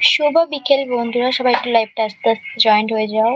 শুভ বিকেল বন্ধুরা সবাই একটু লাইভটা আস্তে আস্তে জয়েন্ট হয়ে যাও।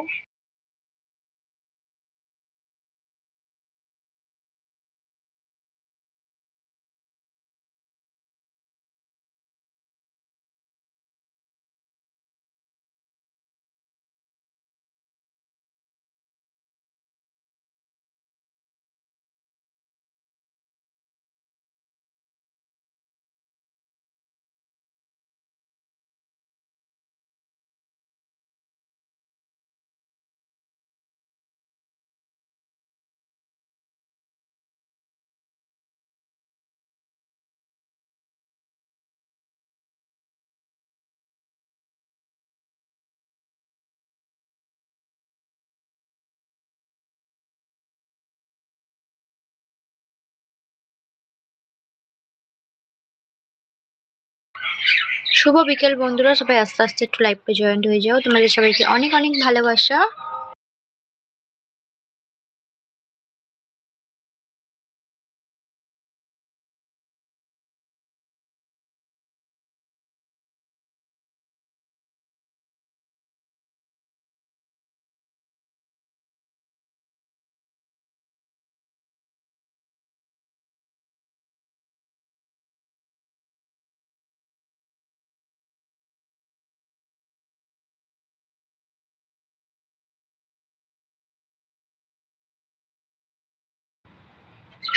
শুভ বিকেল বন্ধুরা, সবাই আস্তে আস্তে একটু লাইভটা জয়েন্ট হয়ে যাও। তোমাদের সবাইকে অনেক অনেক ভালোবাসা।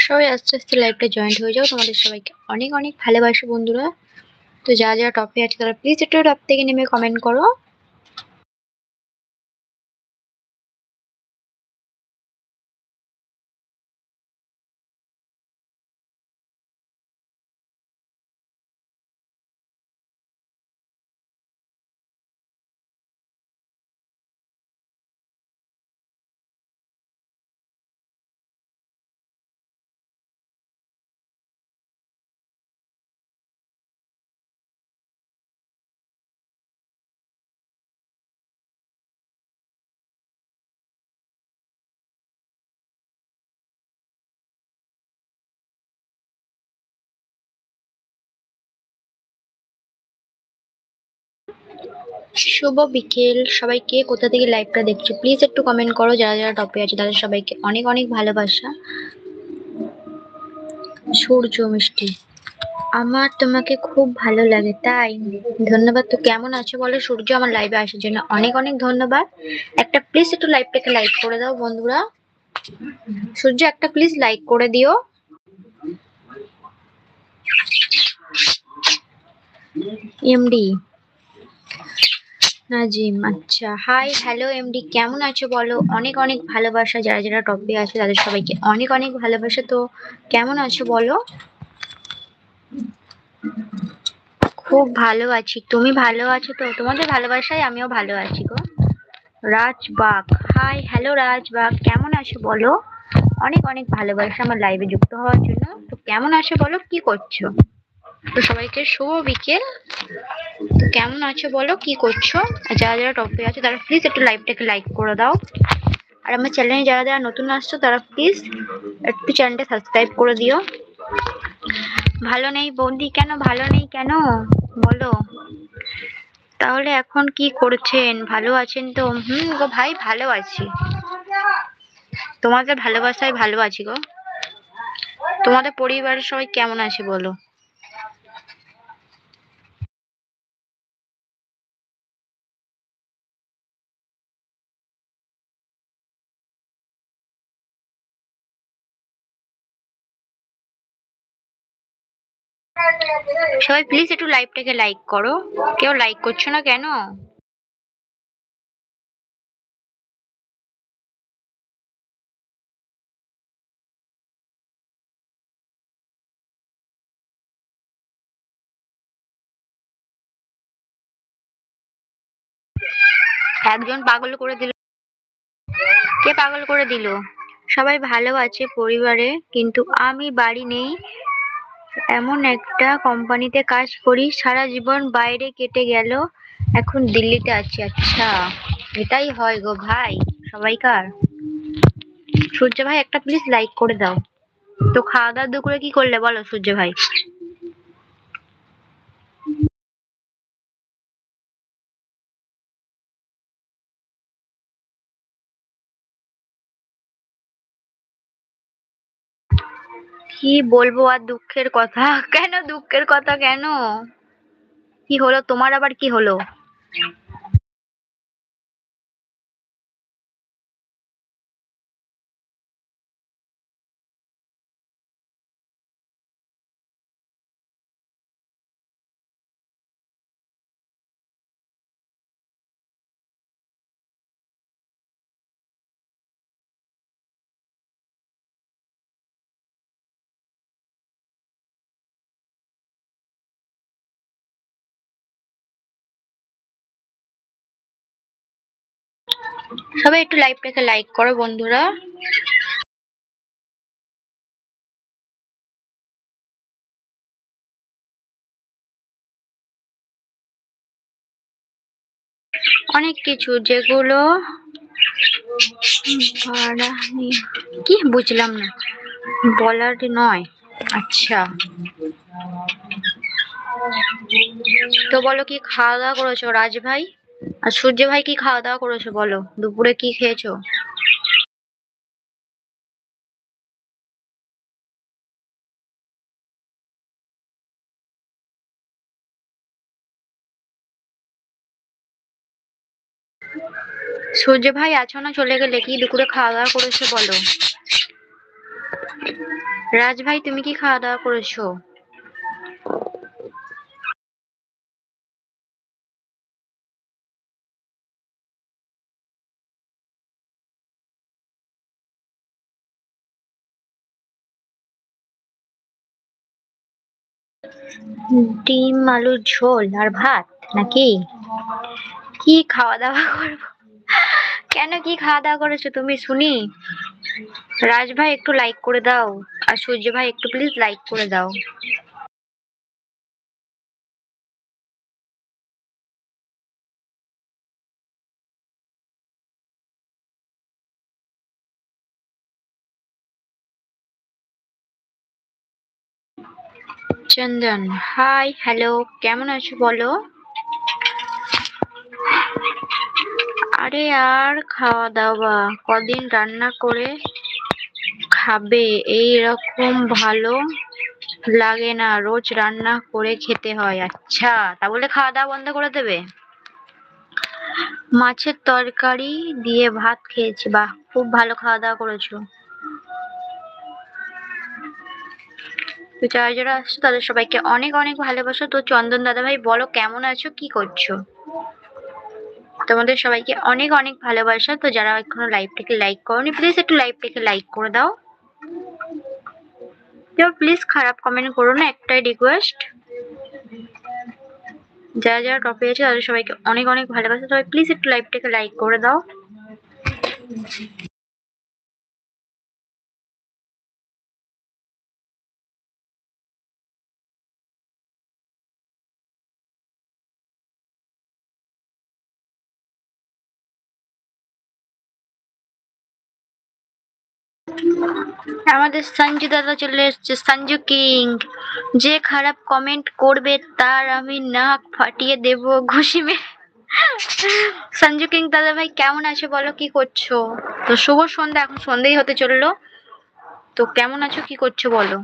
সবাই আস্তে আস্তে লাইভটা জয়েন্ট হয়ে যাও। তোমাদের সবাইকে অনেক অনেক ভালোবাসো বন্ধুরা। তো যা যা টপে আছে, তারা প্লিজ একটু টপ থেকে নেমে কমেন্ট করো। শুভ বিকেল। সবাইকে, কোথা থেকে লাইভটা দেখছ? প্লিজ একটু কমেন্ট করো, যারা যারা টপে আছে, তাদের সবাইকে অনেক অনেক ভালোবাসা। সূর্য মিষ্টি। আমার তোমাকে খুব ভালো লাগে, তাই। ধন্যবাদ, তো কেমন আছো বলো? সূর্য আমার লাইভে আসার জন্য অনেক অনেক ধন্যবাদ। একটা প্লিজ একটু লাইভটাকে লাইক করে দাও বন্ধুরা। সূর্য, একটা প্লিজ লাইক করে দিও। এমডি নাজিম আচ্ছা। হাই হ্যালো এমডি কেমন আছো বলো? অনেক অনেক ভালোবাসা যারা যারা টপে আছে, তাদের সবাইকে অনেক অনেক ভালোবাসা। তো কেমন আছো বলো? খুব ভালো আছি। তুমি ভালো আছো তো? তোমাদের ভালোবাসায় আমিও ভালো আছি গো। রাজবাগ। Hi hello Rajbagh. কেমন আছো বলো? অনেক অনেক ভালোবাসা আমার লাইভে যুক্ত হওয়ার জন্য। তো কেমন আছো বলো? কি করছ? সবাইকে শুভ বিকেল। কেমন আছো বলো? কি করছ? যারা যারা টপে আছে, তারা প্লিজ একটু লাইভটাকে লাইক করে দাও। আর আমার চ্যানেলে যারা যারা নতুন আসছো, তারা প্লিজ একটু চ্যানেলটা সাবস্ক্রাইব করে দিও। ভালো নেই বৌদি কেন? ভালো নেই কেন? বলো। তাহলে এখন কি করছেন? ভালো আছেন তো? হুম গো ভাই, ভালো আছি। তোমাদের ভালোবাসায় ভালো আছি গো। তোমাদের পরিবারের সবাই কেমন আছে বলো? সবাই প্লিজ একটু লাইভটাকে লাইক করো। কেউ লাইক করছ না কেন? একজন পাগল করে দিল। কে পাগল করে দিল? সবাই ভালো আছে পরিবারে, কিন্তু আমি বাড়ি নেই। এমন একটা কোম্পানিতে কাজ করি, সারা জীবন বাইরে কেটে গেল, এখন দিল্লিতে আছি। আচ্ছা এটাই হয় গো ভাই, সবাইকার। সূর্য ভাই, একটা প্লিজ লাইক করে দাও। তো খাওয়া দাওয়া দুপুরে কি করলে বলো সূর্য ভাই? কি বলব আর দুঃখের কথা? কেন দুঃখের কথা কেন? কি হলো? তোমার আবার কি হলো? সবাই একটু লাইভটাকে লাইক করো বন্ধুরা। অনেক কিছু যেগুলো কি বুঝলাম না। বলার নয়। আচ্ছা। তো বলো কি খাওয়া দাওয়া করেছ রাজ ভাই? আর সূর্য ভাই কি খাওয়া দাওয়া করেছ বলো? দুপুরে কি খেয়েছো? সূর্য ভাই আছো না চলে গেলে? কি দুপুরে খাওয়া দাওয়া করেছ বলো? রাজ ভাই, তুমি কি খাওয়া দাওয়া করেছ? ডিম, আলুর ঝোল আর ভাত নাকি? কি খাওয়া দাওয়া করব? কেন কি খাওয়া দাওয়া করেছ তুমি শুনি। রাজ ভাই একটু লাইক করে দাও আর সূর্য ভাই একটু প্লিজ লাইক করে দাও। চন্দন। হাই হ্যালো কেমন আছো বলো? আরে আর খাওয়া দাওয়া কদিন রান্না করে খাবে? এই রকম ভালো লাগে না, রোজ রান্না করে খেতে হয়। আচ্ছা তা বলে খাওয়া দাওয়া বন্ধ করে দেবে? মাছের তরকারি দিয়ে ভাত খেয়েছি। বাহ, খুব ভালো খাওয়া দাওয়া করেছ। তো যারা যারা আসছো, তাদের সবাইকে অনেক অনেক ভালোবাসা। তো চন্দন দাদা ভাই বলো কেমন আছো, কি করছ? তোমাদের সবাইকে অনেক অনেক ভালোবাসা। তো যারা এখনও লাইভটাকে লাইক করনি প্লিজ একটু লাইভটাকে লাইক করে দাও। কেউ প্লিজ খারাপ কমেন্ট করো না, একটাই রিকোয়েস্ট যারা যারা টপে আছে, তাদের সবাইকে অনেক অনেক ভালোবাসা। সবাই প্লিজ একটু লাইভটাকে লাইক করে দাও। আমাদের সঞ্জু দাদা চলে এসছে। সঞ্জু কিং, যে খারাপ কমেন্ট করবে তার আমি নাক ফাটিয়ে দেব ঘুষি সঞ্জু কিং দাদা ভাই, কেমন আছে বলো, কি করছ? তো শুভ সন্ধ্যা, এখন সন্ধ্যেই হতে চলল। তো কেমন আছো, কি করছ বলো?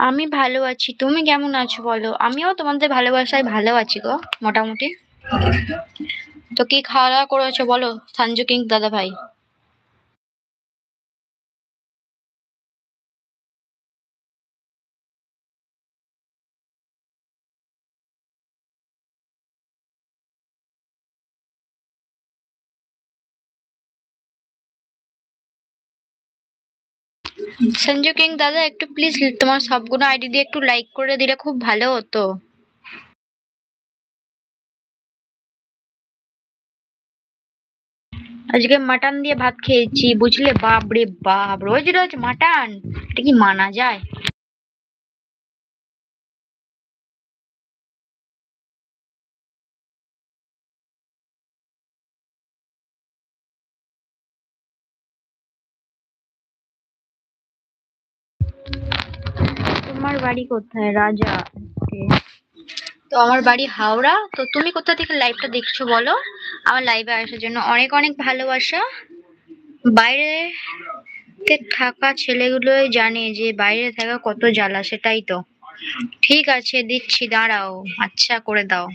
আমি ভালো আছি। তুমি কেমন আছো বলো? আমিও তোমাদের ভালোবাসায় ভালো আছি গো, মোটামুটি। তো কি খাওয়া দাওয়া করেছ বলো সঞ্জু কিং দাদা ভাই সঞ্জু কিং, দাদা, একটু প্লিজ তোমার সবগুলো আইডি দিয়ে একটু লাইক করে দিলে খুব ভালো হতো। আজকে মাটন দিয়ে ভাত খেয়েছি, বুঝলে? বাপরে বাপ, রোজ রোজ মাটন এটা কি মানা যায়? তোমার বাড়ি কোথায়? রাজা. তো আমার বাড়ি হাওড়া। তো তুমি কোথা থেকে লাইভটা দেখছ বলো? আমার লাইভে আসার জন্য অনেক অনেক ভালোবাসা। বাইরে থাকা ছেলেগুলোই জানে যে বাইরে থাকা কত জ্বালা, সেটাই তো। ঠিক আছে, দিচ্ছি, দাঁড়াও। আচ্ছা করে দাও।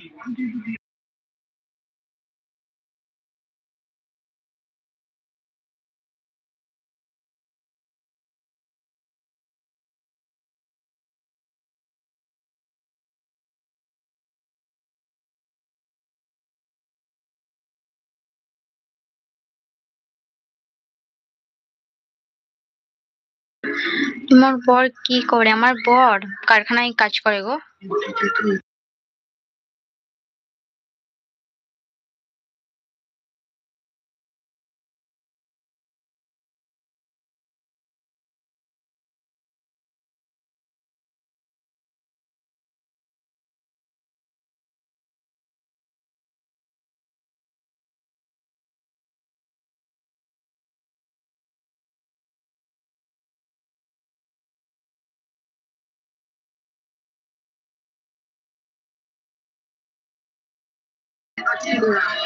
তোমার বর কি করে? আমার বর কারখানায় কাজ করে গো।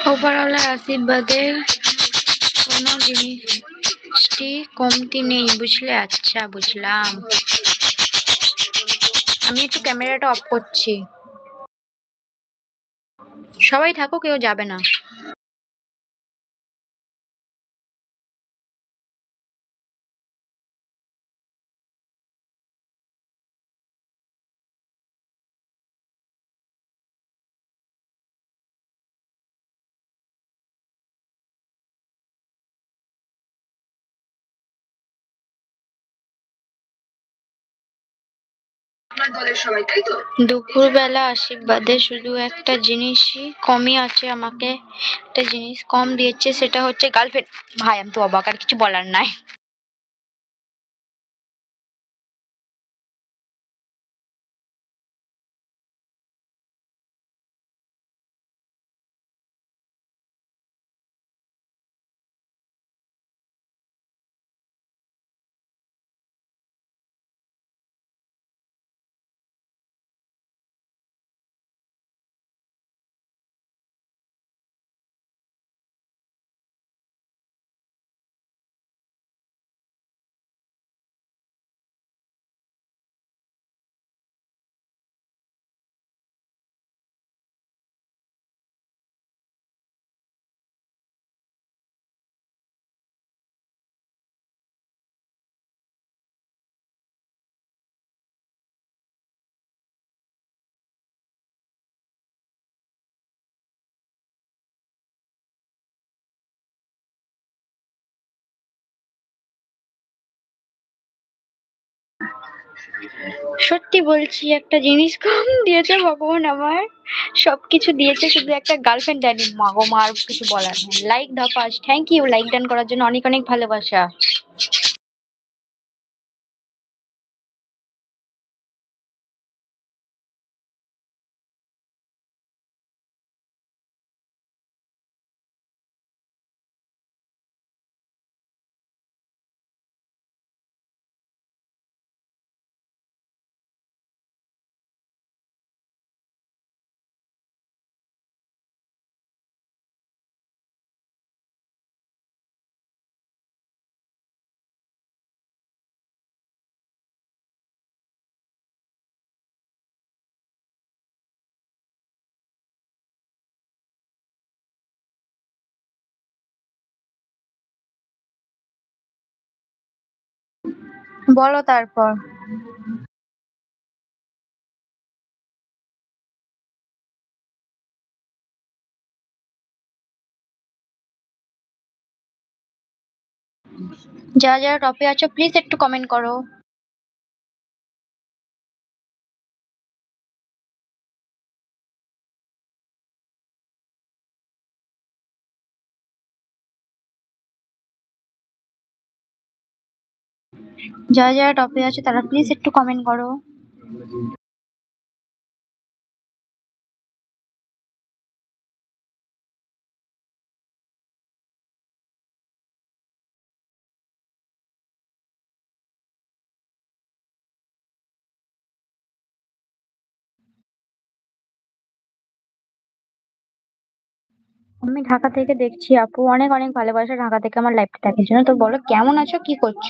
ওপরওয়ালার আশীর্বাদে কোনো জিনিসটি কমতি নেই, বুঝলে? আচ্ছা বুঝলাম। আমি একটু ক্যামেরাটা অফ করছি। সবাই থাকো কেউ যাবে না। দুপুরবেলা আশীর্বাদে শুধু একটা জিনিসই কমই আছে আমাকে। একটা জিনিস কম দিয়েছে, সেটা হচ্ছে গার্লফ্রেন্ড ভাই, আমি তো অবাক, আর কিছু বলার নাই। সত্যি বলছি, একটা জিনিস কম দিয়েছে ভগবান আমার। সবকিছু দিয়েছে, শুধু একটা গার্লফ্রেন্ড দেয়নি মা গো কিছু বলার নেই। Like the first thank you like done করার জন্য অনেক অনেক ভালোবাসা। বলো তারপর। যা যা টপে আছো প্লিজ একটু কমেন্ট করো। যারা যারা টপে আছে তারা প্লিজ একটু কমেন্ট করো। আমি ঢাকা থেকে দেখছি আপু, অনেক অনেক ভালোবাসা ঢাকা থেকে আমার লাইফটা দেখার জন্য। তো বলো, কেমন আছো? কি করছ?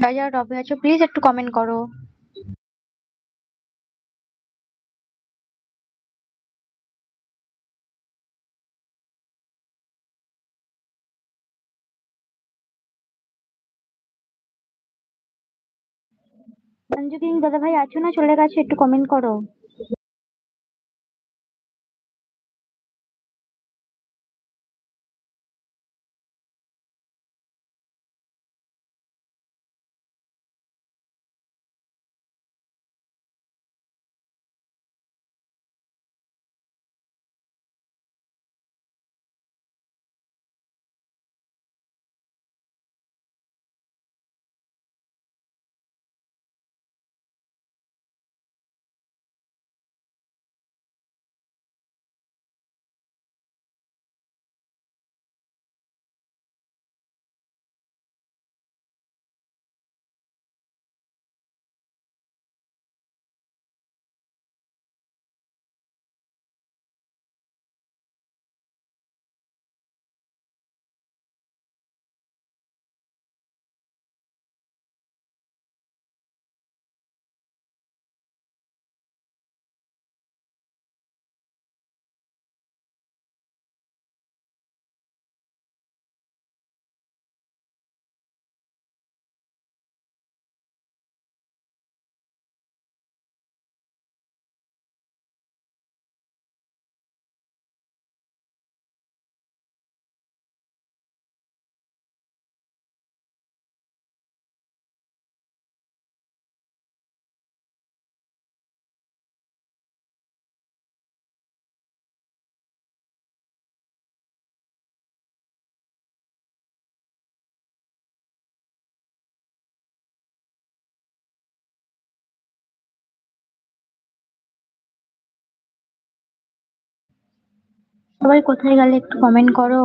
যারা যারা টপে আছো প্লিজ একটু কমেন্ট করো। সঞ্জুদিন দাদা ভাই আছো না? চলে গেছে, একটু কমেন্ট করো। সবাই কোথায় গেলে একটু কমেন্ট করো।